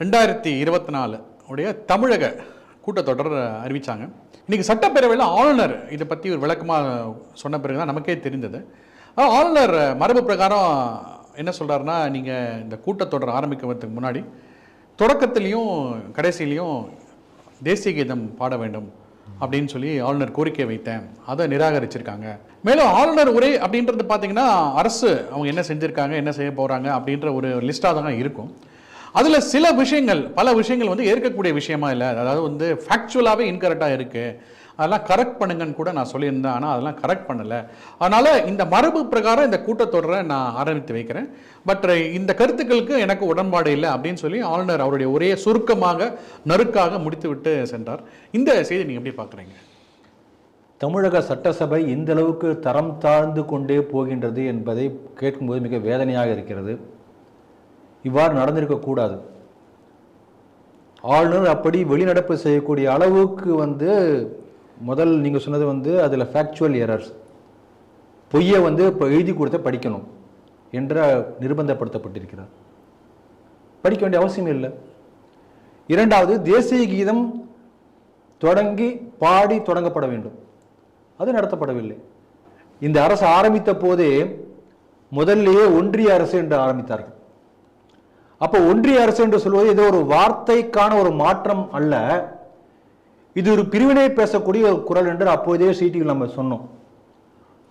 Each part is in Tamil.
ரெண்டாயிரத்தி இருபத்தி நாலு உடைய தமிழக கூட்டத்தொடர் அறிவித்தாங்க இன்றைக்கி சட்டப்பேரவையில் ஆளுநர் இதை பற்றி ஒரு விளக்கமாக சொன்ன பிறகு தான் நமக்கே தெரிந்தது. ஆளுநர் மரபு பிரகாரம் என்ன சொல்கிறாருன்னா நீங்கள் இந்த கூட்டத்தொடர் ஆரம்பிக்கிறதுக்கு முன்னாடி தொடக்கத்திலையும் கடைசியிலையும் தேசிய கீதம் பாட வேண்டும் அப்படின்னு சொல்லி ஆளுநர் கோரிக்கை வைத்தேன். அதை நிராகரிச்சிருக்காங்க. மேலும் ஆளுநர் உரை அப்படின்றது பார்த்தீங்கன்னா அரசு அவங்க என்ன செஞ்சுருக்காங்க என்ன செய்ய போகிறாங்க அப்படின்ற ஒரு லிஸ்ட்டாக தான் இருக்கும். அதில் சில விஷயங்கள் பல விஷயங்கள் வந்து ஏற்கக்கூடிய விஷயமா இல்லை. அதாவது வந்து ஃபேக்சுவலாகவே இன்கரெக்டாக இருக்குது அதெல்லாம் கரெக்ட் பண்ணுங்கன்னு கூட நான் சொல்லியிருந்தேன். ஆனால் அதெல்லாம் கரெக்ட் பண்ணலை. அதனால் இந்த மரபு பிரகாரம் இந்த கூட்டத்தொடரை நான் ஆரம்பித்து வைக்கிறேன். பட் இந்த கருத்துக்களுக்கு எனக்கு உடன்பாடு இல்லை அப்படின்னு சொல்லி ஆளுநர் அவருடைய ஒரே சுருக்கமாக நறுக்காக முடித்துவிட்டு சென்றார். இந்த செய்தி நீங்கள் எப்படி பார்க்குறீங்க? தமிழக சட்டசபை இந்த அளவுக்கு தரம் தாழ்ந்து கொண்டே போகின்றது என்பதை கேட்கும்போது மிக வேதனையாக இருக்கிறது. இவ்வாறு நடந்திருக்கக்கூடாது ஆளுநர் அப்படி வெளிநடப்பு செய்யக்கூடிய அளவுக்கு வந்து முதல் நீங்கள் சொன்னது வந்து அதில் ஃபேக்சுவல் எரர்ஸ் பொய்யை வந்து இப்போ எழுதி கொடுத்த படிக்கணும் என்ற நிர்பந்தப்படுத்தப்பட்டிருக்கிறார். படிக்க வேண்டிய அவசியம் இல்லை. இரண்டாவது தேசிய கீதம் தொடங்கி பாடி தொடங்கப்பட வேண்டும். அது நடத்தப்படவில்லை. இந்த அரசு ஆரம்பித்த போதே முதல்லையே ஒன்றிய அரசு என்று ஆரம்பித்தார்கள். அப்போ ஒன்றிய அரசு என்று சொல்வது இது ஒரு வார்த்தைக்கான ஒரு மாற்றம் அல்ல. இது ஒரு பிரிவினை பேசக்கூடிய ஒரு குரல் என்று அப்போதே சீட்டில் நம்ம சொன்னோம்.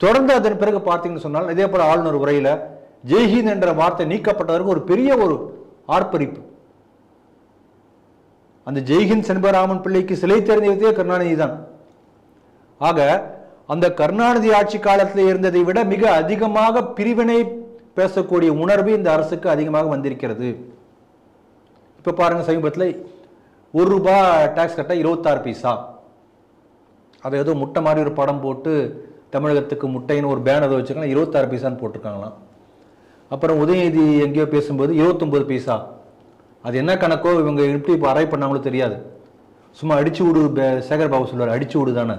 தொடர்ந்து அதன் பிறகு பார்த்தீங்கன்னு சொன்னால் இதே போல ஆளுநர் உரையில ஜெய்ஹிந்த் என்ற வார்த்தை நீக்கப்பட்டதற்கு ஒரு பெரிய ஒரு ஆர்ப்பரிப்பு. அந்த ஜெய்ஹிந்த் செண்பராமன் பிள்ளைக்கு சிலை தெரிந்து கருணாநிதி தான். ஆக அந்த கருணாநிதி ஆட்சி காலத்தில் இருந்ததை விட மிக அதிகமாக பிரிவினை பேசக்கூடிய உணர்வு இந்த அரசுக்கு அதிகமாக வந்திருக்கிறது. இப்போ பாருங்கள் சமீபத்தில் ஒரு ரூபா டேக்ஸ் கட்ட இருபத்தாறு பைசா. அதை ஏதோ முட்டை மாதிரி ஒரு படம் போட்டு தமிழகத்துக்கு முட்டைன்னு ஒரு பேனர் வச்சுருக்காங்க. இருபத்தாறு பைசான்னு போட்டிருக்காங்களாம். அப்புறம் உதயநிதி எங்கேயோ பேசும்போது இருபத்தொம்பது பைசா. அது என்ன கணக்கோ இவங்க எப்படி இப்போ அரை பண்ணாங்களோ தெரியாது. சும்மா அடிச்சு விடு சேகர் பாபு சொல்லுவார் அடிச்சு விடு தானே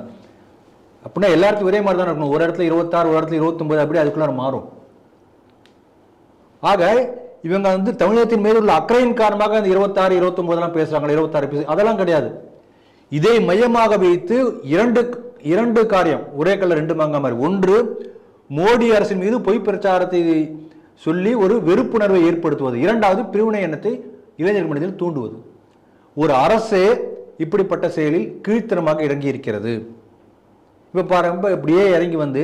அப்படின்னா எல்லாத்துக்கும் ஒரே மாதிரி தானே இருக்கணும். ஒரு இடத்துல இருபத்தாறு ஒரு இடத்துல இருபத்தொம்பது அப்படி அதுக்குள்ளே மாறும். ஆக இவங்க வந்து தமிழகத்தின் மீது உள்ள அக்கறையின் காரணமாக அந்த இருபத்தாறு இருபத்தொம்போதெல்லாம் பேசுறாங்க இருபத்தாறு பேசு அதெல்லாம் கிடையாது. இதை மையமாக வைத்து இரண்டு இரண்டு காரியம் ஒரே கல்ல ரெண்டு மாங்கா மாதிரி ஒன்று மோடி அரசின் மீது பொய் பிரச்சாரத்தை சொல்லி ஒரு வெறுப்புணர்வை ஏற்படுத்துவது. இரண்டாவது பிரிவினை எண்ணத்தை இளைஞர் மனதில் தூண்டுவது. ஒரு அரசே இப்படிப்பட்ட செயலில் கீழ்த்தனமாக இறங்கி இருக்கிறது இப்போ பாருங்க இப்படியே இறங்கி வந்து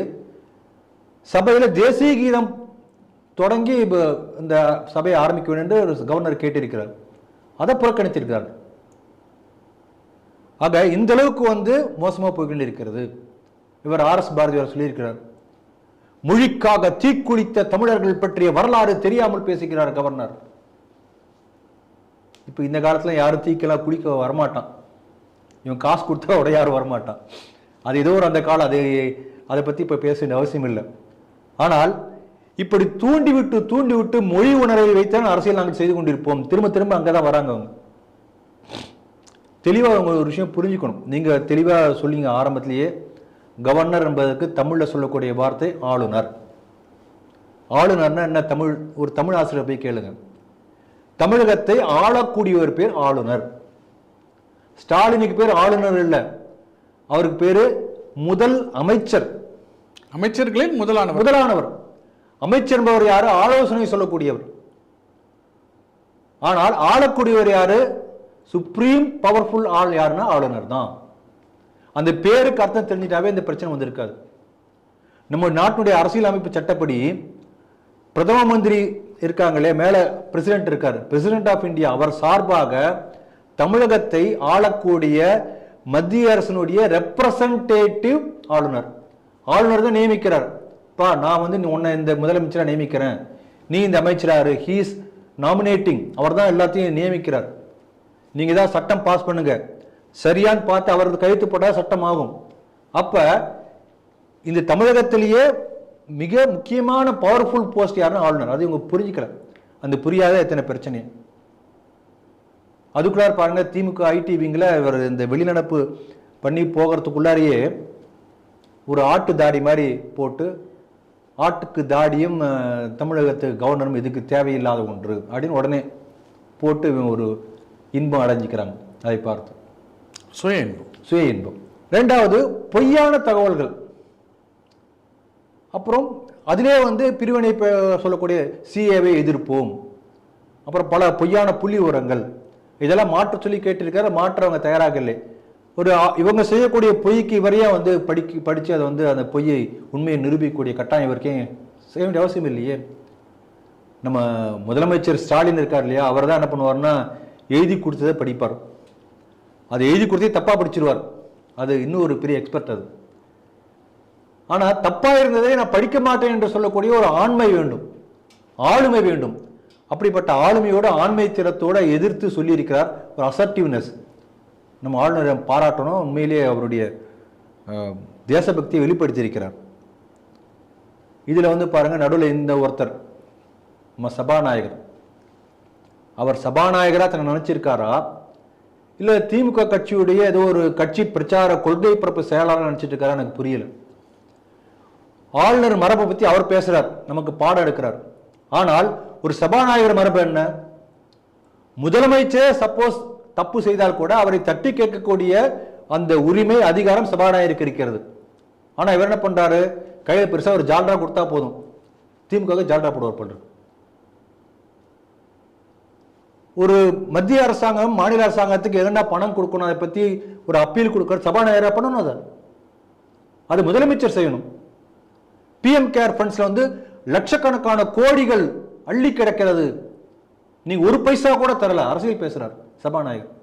சபையில் தேசிய கீதம் தொடங்கி இப்போ இந்த சபையை ஆரம்பிக்க வேண்டும் என்று ஒரு கவர்னர் கேட்டிருக்கிறார். அதை புறக்கணித்திருக்கிறார். ஆக இந்த அளவுக்கு வந்து மோசமாக போய்கொண்டு இருக்கிறது. இவர் ஆர் எஸ் பாரதியார் சொல்லியிருக்கிறார். மொழிக்காக தீக்குளித்த தமிழர்கள் பற்றிய வரலாறு தெரியாமல் பேசுகிறார் கவர்னர். இப்போ இந்த காலத்தில் யாரும் தீக்கெல்லாம் குளிக்க வரமாட்டான். இவன் காசு கொடுத்தா உடைய யாரும் வரமாட்டான். அது ஏதோ ஒரு அந்த காலம் அது அதை பற்றி இப்போ பேச வேண்டிய அவசியம் இல்லை. ஆனால் இப்படி தூண்டிவிட்டு தூண்டிவிட்டு மொழி உணர்வை வைத்தான் அரசியல் நாங்கள் செய்து கொண்டிருப்போம். திரும்ப திரும்ப அங்கதான் வராங்க அவங்க. தெளிவா அவங்க ஒரு விஷயம் புரிஞ்சுக்கணும். நீங்க தெளிவா சொல்லிங்க ஆரம்பத்திலேயே. கவர்னர் என்பதற்கு தமிழ்ல சொல்லக்கூடிய வார்த்தை ஆளுநர். ஆளுநர்னா என்ன? தமிழ் ஒரு தமிழ் ஆசிரியர் போய் கேளுங்க. தமிழகத்தை ஆளக்கூடிய ஒரு பேர் ஆளுநர். ஸ்டாலினுக்கு பேர் ஆளுநர் இல்ல. அவருக்கு பேரு முதல் அமைச்சர். அமைச்சர்களின் முதலானவர். முதலானவர். அமைச்சர் என்பவர் யாரு? ஆலோசனை சொல்லக்கூடியவர். ஆனால் ஆளக்கூடியவர் யாரு? சுப்ரீம் பவர்ஃபுல் ஆள் யாருன்னா ஆளுநர் தான். அந்த பேருக்கு அர்த்தம் தெரிஞ்சிட்டாவே இந்த பிரச்சனை வந்திருக்காது. நம்ம நாட்டினுடைய அரசியலமைப்பு சட்டப்படி பிரதம மந்திரி இருக்காங்களே மேலே பிரசிடென்ட் இருக்கார். பிரசிடென்ட் ஆஃப் இந்தியா அவர் சார்பாக தமிழகத்தை ஆளக்கூடிய மத்திய அரசினுடைய ரெப்ரசன்டேட்டிவ் ஆளுநர். ஆளுநர் தான் நியமிக்கிறார். பா நான் வந்து நீ உன்னை இந்த முதலமைச்சராக நியமிக்கிறேன். நீ இந்த அமைச்சராரு. ஹீஸ் நாமினேட்டிங் அவர் தான் எல்லாத்தையும் நியமிக்கிறார். நீங்கள் தான் சட்டம் பாஸ் பண்ணுங்க. சரியான்னு பார்த்து அவரது கழுத்து போட்டால் சட்டம் ஆகும் அப்போ இந்த தமிழகத்திலேயே மிக முக்கியமான பவர்ஃபுல் போஸ்ட் யாருன்னா ஆளுநர். அது இவங்க புரிஞ்சிக்கல. அந்த புரியாத எத்தனை பிரச்சனை. அதுக்குள்ளார பாருங்க திமுக ஐடிவிங்கில் இவர் இந்த வெளிநடப்பு பண்ணி போகிறதுக்குள்ளாரையே ஒரு ஆட்டு தாடி மாதிரி போட்டு ஆட்டுக்கு தாடியும் தமிழகத்து கவர்னரும் இதுக்கு தேவையில்லாத ஒன்று அப்படின்னு உடனே போட்டு ஒரு இன்பம் அடைஞ்சிக்கிறாங்க. அதை பார்த்து. சுய இன்பம். சுய இன்பம். ரெண்டாவது பொய்யான தகவல்கள். அப்புறம் அதிலே வந்து பிரிவினை சொல்லக்கூடிய சிஏவை எதிர்ப்போம். அப்புறம் பல பொய்யான புள்ளி உரங்கள் இதெல்லாம் மாற்ற சொல்லி கேட்டிருக்காரு மாற்ற அவங்க தயாராக இல்லை. ஒரு இவங்க செய்யக்கூடிய பொய்க்கு இவரையே வந்து படிக்க படித்து அதை வந்து அந்த பொய்யை உண்மையை நிரூபிக்கக்கூடிய கட்டாயம் இவருக்கே செய்ய வேண்டிய அவசியம் இல்லையே. நம்ம முதலமைச்சர் ஸ்டாலின் இருக்கார் இல்லையா அவர் தான் என்ன பண்ணுவார்னா எழுதி கொடுத்ததை படிப்பார். அது எழுதி கொடுத்தே தப்பாக படிச்சிருவார். அது இன்னும் ஒரு பெரிய எக்ஸ்பர்ட் அது. ஆனால் தப்பாக இருந்ததை நான் படிக்க மாட்டேன் என்று சொல்லக்கூடிய ஒரு ஆண்மை வேண்டும். ஆளுமை வேண்டும். அப்படிப்பட்ட ஆளுமையோட ஆண்மை திறத்தோட எதிர்த்து சொல்லியிருக்கிறார் ஒரு அசர்டிவ்னஸ் நம்ம ஆளுநரை பாராட்டணும். உண்மையிலேயே அவருடைய தேசபக்தியை வெளிப்படுத்தியிருக்கிறார். இதுல வந்து பாருங்க நடுவில் இந்த ஒருத்தர் நம்ம சபாநாயகர். அவர் சபாநாயகரா தன்னை நினைச்சிருக்காரா? இல்ல திமுக கட்சியுடைய ஏதோ ஒரு கட்சி பிரச்சார கொள்கை பரப்பு செயலாளர் நினைச்சிட்டு இருக்காரா எனக்கு புரியல. ஆளுநர் மரபை பத்தி அவர் பேசுறார் நமக்கு பாடம் எடுக்கிறார். ஆனால் ஒரு சபாநாயகர் மரபு என்ன? முதலமைச்சர் சப்போஸ் தப்பு செய்தால் கூட அவரை தட்டி கேட்கக்கூடிய அந்த உரிமை அதிகாரம் சபாநாயகருக்கு இருக்கிறது. ஆனால் இவர் என்ன பண்றாரு? கையில் பெருசாக ஒரு ஜால்ரா கொடுத்தா போதும். திமுக ஜால்ரா போடுவார் பண்றாரு ஒரு மத்திய அரசாங்கம் மாநில அரசாங்கத்துக்கு எதனா பணம் கொடுக்கணும் அதை பத்தி ஒரு அப்பீல் கொடுக்கற சபாநாயகராக பண்ணணும் அதை. அது முதலமைச்சர் செய்யணும். பிஎம் கேர் ஃபண்ட்ஸில் வந்து லட்சக்கணக்கான கோடிகள் அள்ளி கிடக்கிறது. நீ ஒரு பைசா கூட தரல அரசியல் பேசுகிறார் சபாநாயகர்.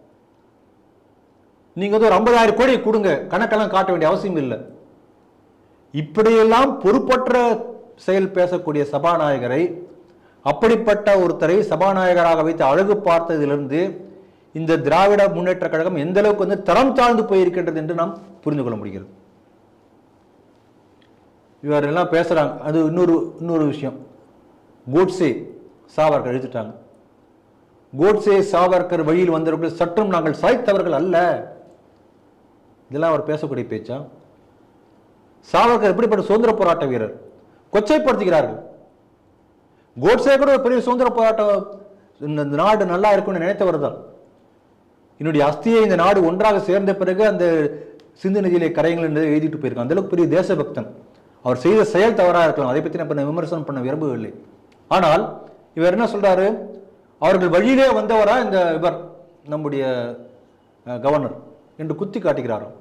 நீங்கள் வந்து ஒரு ஐம்பதாயிரம் கோடி கொடுங்க கணக்கெல்லாம் காட்ட வேண்டிய அவசியம் இல்லை. இப்படியெல்லாம் பொறுப்பற்ற செயல் பேசக்கூடிய சபாநாயகரை அப்படிப்பட்ட ஒருத்தரை சபாநாயகராக வைத்து அழகு பார்த்ததிலிருந்து இந்த திராவிட முன்னேற்ற கழகம் எந்த அளவுக்கு வந்து தரம் தாழ்ந்து போயிருக்கின்றது என்று நாம் புரிந்து கொள்ள முடிகிறது. இவரெல்லாம் பேசுகிறாங்க அது இன்னொரு இன்னொரு விஷயம். கோட்ஸே சாவர்கர் எழுதிட்டாங்க. கோட்ஸே சாவர்கர் வழியில் வந்தவர்கள் சற்றும் நாங்கள் சாய்த்தவர்கள் அல்ல. இதெல்லாம் அவர் பேசக்கூடிய பேச்சா? சாவர்கர் எப்படிப்பட்ட சுதந்திர போராட்ட வீரர்? கொச்சைப்படுத்துகிறார்கள். கோட்ஸே கூட ஒரு பெரிய சுதந்திர போராட்டம் இந்த இந்த நாடு நல்லா இருக்கும்னு நினைத்தவர் தான். என்னுடைய அஸ்தியை இந்த நாடு ஒன்றாக சேர்ந்த பிறகு அந்த சிந்து நதியிலே கரையங்கள் என்று எழுதிட்டு போயிருக்கான். அந்தளவுக்கு பெரிய தேசபக்தன். அவர் செய்த செயல் தவறாக இருக்கலாம். அதை பற்றி நான் நான் விமர்சனம் பண்ண விரும்பவில்லை ஆனால் இவர் என்ன சொல்றாரு? அவர்கள் வழியிலே வந்தவரா இந்த இவர் நம்முடைய கவர்னர் என்று குத்தி காட்டுகிறாராம்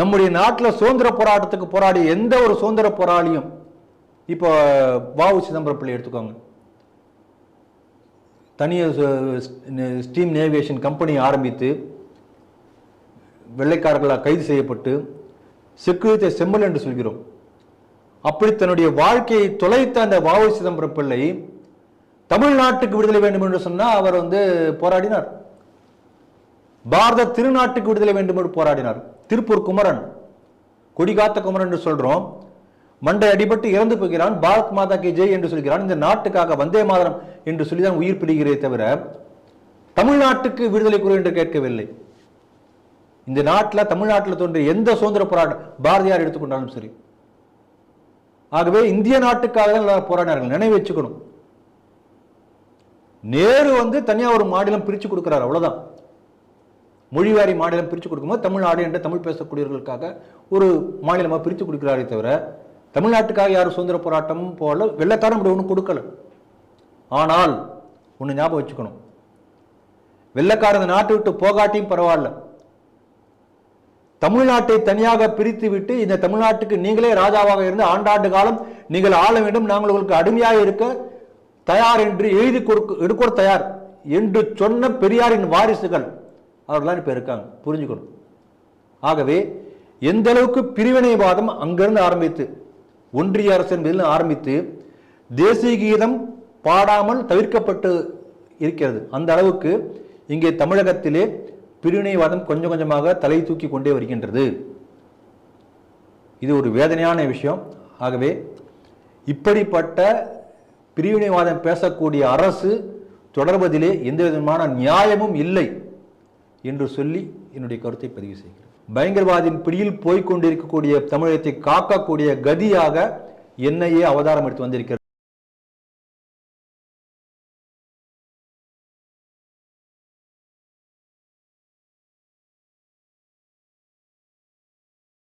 நம்முடைய நாட்டில் சுதந்திர போராட்டத்துக்கு போராடிய எந்த ஒரு சுதந்திர போராளியும் இப்போ வாவு சிதம்பரம் பிள்ளை எடுத்துக்கோங்க. தனியார் ஸ்டீம் நேவிகேஷன் கம்பெனி ஆரம்பித்து வெள்ளைக்காரர்களால் கைது செய்யப்பட்டு செக்குரித்தை செம்மல் என்று சொல்கிறோம். அப்படி தன்னுடைய வாழ்க்கையை தொலைத்த அந்த வாவு சிதம்பரம் பிள்ளை தமிழ்நாட்டுக்கு விடுதலை வேண்டும் என்று சொன்னால் அவர் வந்து போராடினார். பாரத திருநாட்டுக்கு விடுதலை வேண்டும் என்று போராடினார். திருப்பூர் குமரன் கொடிகாத்த குமரன் என்று சொல்றோம். மண்டை அடிபட்டு இறந்து போகிறான். பாரத் மாதா கே ஜெய் என்று சொல்கிறான். இந்த நாட்டுக்காக வந்தே மாதரம் என்று சொல்லிதான் உயிர் பிரிகிறே தவிர தமிழ்நாட்டுக்கு விடுதலை குறை என்று கேட்கவில்லை. இந்த நாட்டில் தமிழ்நாட்டில் தோன்றிய எந்த சுதந்திர போராட்டம் பாரதியார் எடுத்துக்கொண்டாலும் சரி. ஆகவே இந்திய நாட்டுக்காக தான் போராடினார்கள். நினைவு வச்சுக்கணும். நேரு வந்து தனியாக ஒரு மாநிலம் பிரித்து கொடுக்குறாரு அவ்வளோதான் மொழிவாரி மாநிலம் பிரித்து கொடுக்கும்போது தமிழ்நாடு என்ற தமிழ் பேசக்கூடியவர்களுக்காக ஒரு மாநிலமாக பிரித்து கொடுக்கிறாரே தவிர தமிழ்நாட்டுக்காக யாரும் சுதந்திர போராட்டமும் போல வெள்ளக்காரன் இப்படி ஒன்றும் கொடுக்கல. ஆனால் ஒன்று ஞாபகம் வச்சுக்கணும். வெள்ளக்காரன் நாட்டை விட்டு போகாட்டியும் பரவாயில்ல. தமிழ்நாட்டை தனியாக பிரித்து விட்டு இந்த தமிழ்நாட்டுக்கு நீங்களே ராஜாவாக இருந்து ஆண்டாண்டு காலம் நீங்கள் ஆள வேண்டும். நாங்கள் உங்களுக்கு அடிமையாக இருக்க தயார் என்று எழுதி கொடுக்க எடுக்க தயார் என்று சொன்ன பெரியாரின் வாரிசுகள் அவர்களாம் இப்போ இருக்காங்க புரிஞ்சுக்கணும். ஆகவே எந்த அளவுக்கு பிரிவினைவாதம் அங்கிருந்து ஆரம்பித்து ஒன்றிய அரசு என்பதில் ஆரம்பித்து தேசிய கீதம் பாடாமல் தவிர்க்கப்பட்டு இருக்கிறது. அந்த அளவுக்கு இங்கே தமிழகத்திலே பிரிவினைவாதம் கொஞ்சம் கொஞ்சமாக தலை தூக்கி கொண்டே வருகின்றது. இது ஒரு வேதனையான விஷயம். ஆகவே இப்படிப்பட்ட பிரிவினைவாதம் பேசக்கூடிய அரசு தொடர்வதிலே எந்த விதமான நியாயமும் இல்லை என்று சொல்லி என்னுடைய கருத்தை பதிவு செய்கிறேன். பயங்கரவாதின் பிடியில் போய்கொண்டிருக்கக்கூடிய தமிழகத்தை காக்கக்கூடிய கதியாக என்னையே அவதாரம் எடுத்து வந்திருக்கிறது.